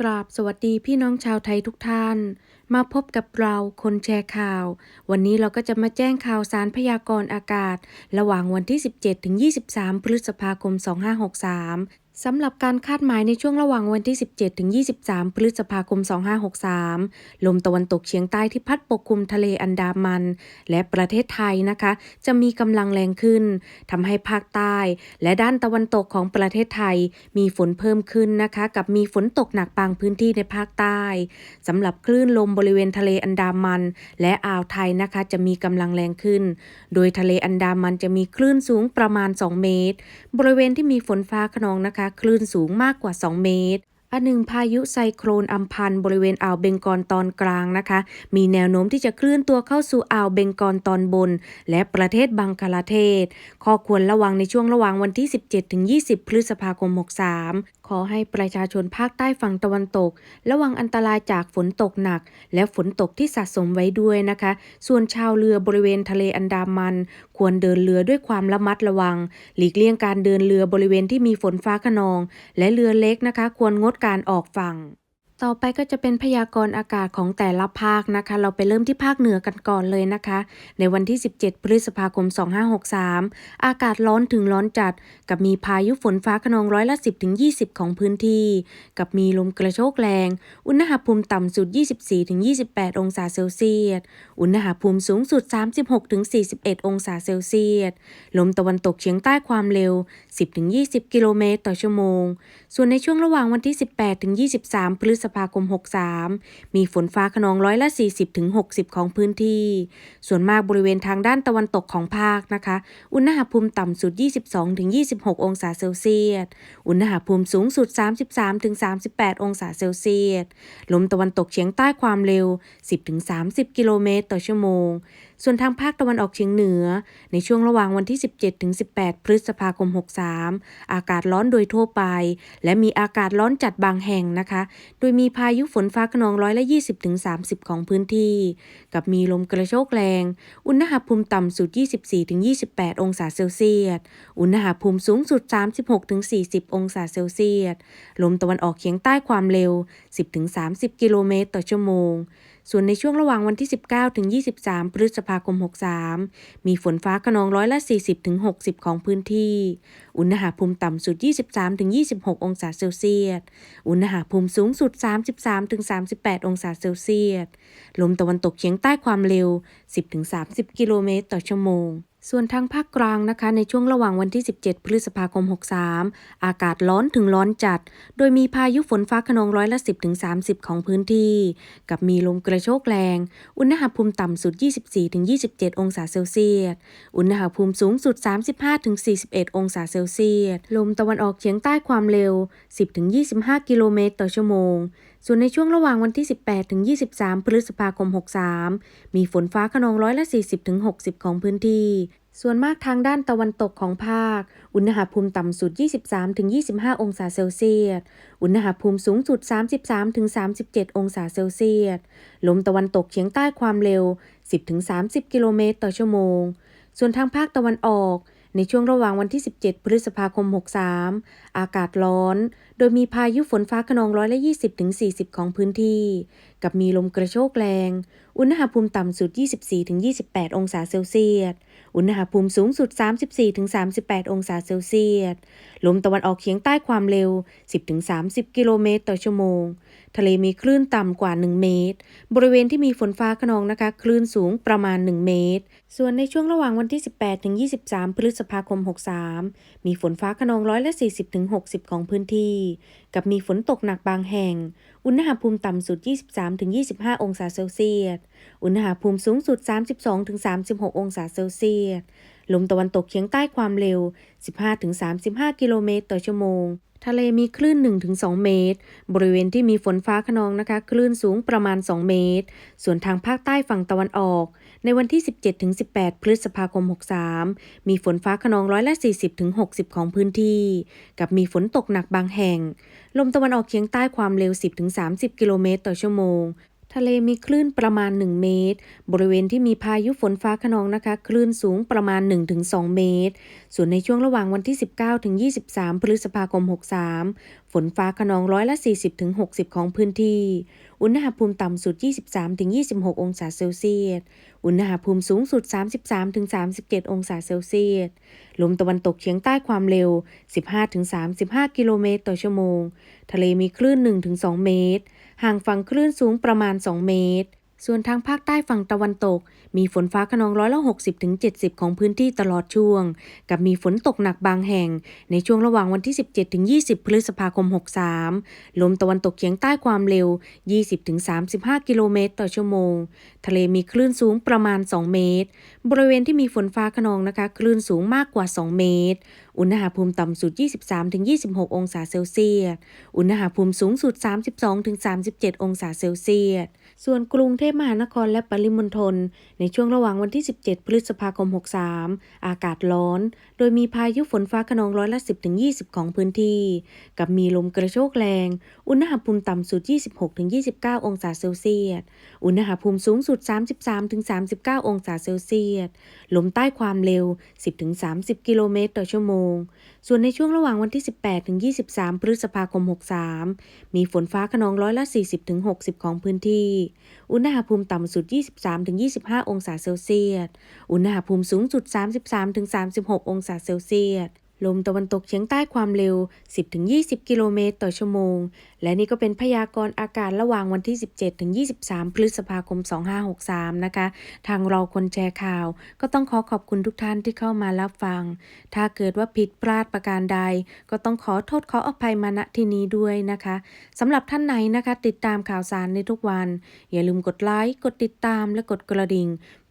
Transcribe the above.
กราบสวัสดีพี่น้องชาวไทยทุกท่าน มาพบกับเราคนแชร์ข่าว วันนี้เราก็จะมาแจ้งข่าวสารพยากรณ์อากาศ ระหว่างวันที่ 17 ถึง 23 พฤษภาคม 2563 สำหรับการคาดหมายในช่วงระหว่างวันที่ 17 ถึง 23 พฤษภาคม 2563 ลมตะวันตกเฉียงใต้ที่พัดปกคลุมทะเลอันดามัน และประเทศไทยนะคะ จะมีกำลังแรงขึ้นทำให้ภาคใต้ และด้านตะวันตกของประเทศไทย มีฝนเพิ่มขึ้นนะคะ กับมีฝนตกหนักบางพื้นที่ในภาคใต้สำหรับคลื่นลมบริเวณทะเลอันดามัน และอ่าวไทยนะคะ จะมีกำลังแรงขึ้น โดยทะเลอันดามันจะมีคลื่นสูงประมาณ 2 เมตร บริเวณที่มีฝนฟ้าขนองนะคะคลื่นสูงมากกว่า 2 เมตรอันหนึ่งพายุไซโครนอัมพันบริเวณอ่าวเบงกอลตอนกลางนะคะ มีแนวโน้มที่จะเคลื่อนตัวเข้าสู่อ่าวเบงกอลตอนบน และประเทศบังคลาเทศ ข้อควรระวังในช่วงระหว่างวันที่ 17-20 พฤษภาคม 63ขอให้ประชาชนภาคใต้ฝั่งตะวันตก ระวังอันตรายจากฝนตกหนัก และฝนตกที่สะสมไว้ด้วยนะคะ ส่วนชาวเรือบริเวณทะเลอันดามัน ควรเดินเรือด้วยความระมัดระวัง หลีกเลี่ยงการเดินเรือบริเวณที่มีฝนฟ้าขนอง และเรือเล็กนะคะ ควรงดการออกฝั่ง ต่อไปก็จะเป็นพยากรณ์อากาศของแต่ละภาคนะคะ เราไปเริ่มที่ภาคเหนือกันก่อนเลยนะคะ ในวันที่ 17 พฤษภาคม 2563 อากาศร้อนถึงร้อนจัด กับมีพายุฝนฟ้าขนองร้อยละ 10ถึง20 ของพื้นที่ กับมีลมกระโชกแรง อุณหภูมิต่ำสุด 24ถึง28 องศาเซลเซียส อุณหภูมิสูงสุด 36ถึง41 องศาเซลเซียส ลมตะวันตกเฉียงใต้ความเร็ว 10ถึง20 กิโลเมตรต่อชั่วโมง ส่วนในช่วงระหว่างวันที่ 18ถึง23 พฤษภาคม 63 มีฝนฟ้าขนองร้อยละ 40ถึง60 ของพื้นที่ ส่วนมากบริเวณทางด้านตะวันตกของภาคนะคะ อุณหภูมิต่ำสุด 22ถึง26 องศาเซลเซียส อุณหภูมิสูงสุด 33ถึง38 องศาเซลเซียส ลมตะวันตกเฉียงใต้ความเร็ว 10ถึง30 กิโลเมตรต่อชั่วโมง ส่วนทางภาคตะวันออกเฉียงเหนือ ในช่วงระหว่างวันที่ 17ถึง18 พฤษภาคม 63 อากาศร้อนโดยทั่วไป และมีอากาศร้อนจัดบางแห่งนะคะ โดยมีพายุฝนฟ้าขนองร้อยละ 20ถึง30 ของพื้นที่ กับมีลมกระโชกแรง อุณหภูมิต่ำสุด 24ถึง28 องศาเซลเซียส อุณหภูมิสูงสุด 36ถึง40 องศาเซลเซียส ลมตะวันออกเฉียงใต้ความเร็ว 10ถึง30 กิโลเมตรต่อชั่วโมง ส่วนในช่วงระหว่างวันที่ 19 ถึง 23 พฤษภาคม 63 มีฝนฟ้าขนองร้อยละ 40 ถึง 60 ของพื้นที่ อุณหภูมิต่ำสุด 23 ถึง 26 องศาเซลเซียส อุณหภูมิสูงสุด 33 ถึง 38 องศาเซลเซียส ลมตะวันตกเฉียงใต้ความเร็ว 10 ถึง 30 กิโลเมตรต่อชั่วโมง ส่วนทางภาคกลางนะคะในช่วงระหว่างวันที่ 17 พฤษภาคม 63 อากาศร้อนถึงร้อนจัด โดยมีพายุฝนฟ้าขนองร้อยละ 10 ถึง 30 ของพื้นที่ กับมีลมกระโชกแรง อุณหภูมิต่ำสุด 24 ถึง 27 องศาเซลเซียส อุณหภูมิสูงสุด 35 ถึง 41 องศาเซลเซียส ลมตะวันออกเฉียงใต้ความเร็ว 10 ถึง 25 กิโลเมตรต่อชั่วโมง ส่วนในช่วงระหว่างวันที่ 18 ถึง 23 พฤษภาคม 63 มีฝนฟ้าขนองร้อยละ 40 ถึง 60 ของพื้นที่ ส่วนมากทางด้านตะวันตกของภาค อุณหภูมิต่ำสุด 23 ถึง 25 องศาเซลเซียส อุณหภูมิสูงสุด 33 ถึง 37 องศาเซลเซียส ลมตะวันตกเฉียงใต้ความเร็ว 10 ถึง 30 กิโลเมตรต่อชั่วโมง ส่วนทางภาคตะวันออก ในช่วงระหว่างวันที่ 17 พฤษภาคม 63 อากาศร้อน โดยมีพายุฝนฟ้าขนองร้อยละ 20-40 ของพื้นที่ กับมีลมกระโชกแรง อุณหภูมิต่ำสุด 24-28 องศาเซลเซียส อุณหภูมิสูงสุด 34-38 องศาเซลเซียส ลมตะวันออกเฉียงใต้ความเร็ว 10-30 กิโลเมตรต่อชั่วโมง ทะเลมีคลื่นต่ำกว่า 1 เมตร บริเวณที่มีฝนฟ้าขนองนะคะ คลื่นสูงประมาณ 1 เมตร ส่วนในช่วงระหว่างวันที่ 18ถึง23 พฤษภาคม 63 มีฝนฟ้าขนองร้อยละ 40ถึง60 ของพื้นที่ กับมีฝนตกหนักบางแห่ง อุณหภูมิต่ำสุด 23ถึง25 องศาเซลเซียส อุณหภูมิสูงสุด 32ถึง36 องศาเซลเซียส ลมตะวันตกเฉียงใต้ความเร็ว 15-35 กิโลเมตรต่อชั่วโมง ทะเลมีคลื่น 1-2 เมตร บริเวณที่มีฝนฟ้าขนองนะคะ คลื่นสูงประมาณ 2 เมตร ส่วนทางภาคใต้ฝั่งตะวันออก ในวันที่ 17-18 พฤษภาคม 63 มีฝนฟ้าขนองร้อยละ40-60 ของพื้นที่ กับมีฝนตกหนักบางแห่ง ลมตะวันออกเฉียงใต้ความเร็ว 10-30 กิโลเมตรต่อชั่วโมง ทะเลมีคลื่นประมาณ 1 เมตร บริเวณที่มีพายุฝนฟ้าขนองนะคะ คลื่นสูงประมาณ 1-2 เมตร ส่วนในช่วงระหว่างวันที่ 19 ถึง 23 พฤษภาคม 63 ฝนฟ้าขนองร้อยละ 40 ถึง 60 ของพื้นที่ อุณหภูมิต่ำสุด 23 ถึง 26 องศาเซลเซียส อุณหภูมิสูงสุด 33 ถึง 37 องศาเซลเซียส ลมตะวันตกเฉียงใต้ความเร็ว 15 ถึง 35 กิโลเมตรต่อชั่วโมง ทะเลมีคลื่น1-2เมตร ห่างฝั่งคลื่นสูงประมาณ 2 เมตร ส่วนทางภาคใต้ฝั่งตะวันตก มีฝนฟ้าขนองร้อยละ60ถึง70 ของพื้นที่ตลอดช่วง กับมีฝนตกหนักบางแห่ง ในช่วงระหว่างวันที่ 17ถึง20 พฤษภาคม 63 ลมตะวันตกเฉียงใต้ความเร็ว 20ถึง35 กิโลเมตรต่อชั่วโมง ทะเลมีคลื่นสูงประมาณ 2 เมตร บริเวณที่มีฝนฟ้าขนองนะคะ คลื่นสูงมากกว่า 2 เมตร อุณหภูมิต่ำสุด 23-26 องศาเซลเซียส อุณหภูมิสูงสุด 32-37 องศาเซลเซียส ส่วนกรุงเทพมหานครและปริมณฑลในช่วงระหว่างวันที่ 17 พฤษภาคม 63 อากาศร้อน โดยมีพายุฝนฟ้าขนองร้อยละ 10-20 ของพื้นที่ กับมีลมกระโชกแรง อุณหภูมิต่ำสุด 26-29 องศาเซลเซียส อุณหภูมิสูงสุด 33-39 องศาเซลเซียส ลมใต้ความเร็ว 10-30 กิโลเมตรต่อชั่วโมงส่วนในช่วงระหว่างวันที่ 18-23 พฤษภาคม 63 มีฝนฟ้าขนองร้อยละ 40-60 ของพื้นที่ อุณหภูมิต่ำสุด 23-25 องศาเซลเซียส อุณหภูมิสูงสุด 33-36 องศาเซลเซียส ลมตะวันตกเฉียงใต้ความเร็ว 10-20 กิโลเมตรต่อชั่วโมง และนี่ก็เป็นพยากรณ์อากาศระหว่างวันที่ 17-23 พฤษภาคม 2563 นะคะ ทางเราคนแชร์ข่าว ก็ต้องขอขอบคุณทุกท่านที่เข้ามารับฟัง ถ้าเกิดว่าผิดพลาดประการใด ก็ต้องขอโทษขออภัยมาณที่นี้ด้วยนะคะสำหรับท่านไหนนะคะ ติดตามข่าวสารในทุกวัน อย่าลืมกดไลค์กดติดตามและกดกระดิ่ง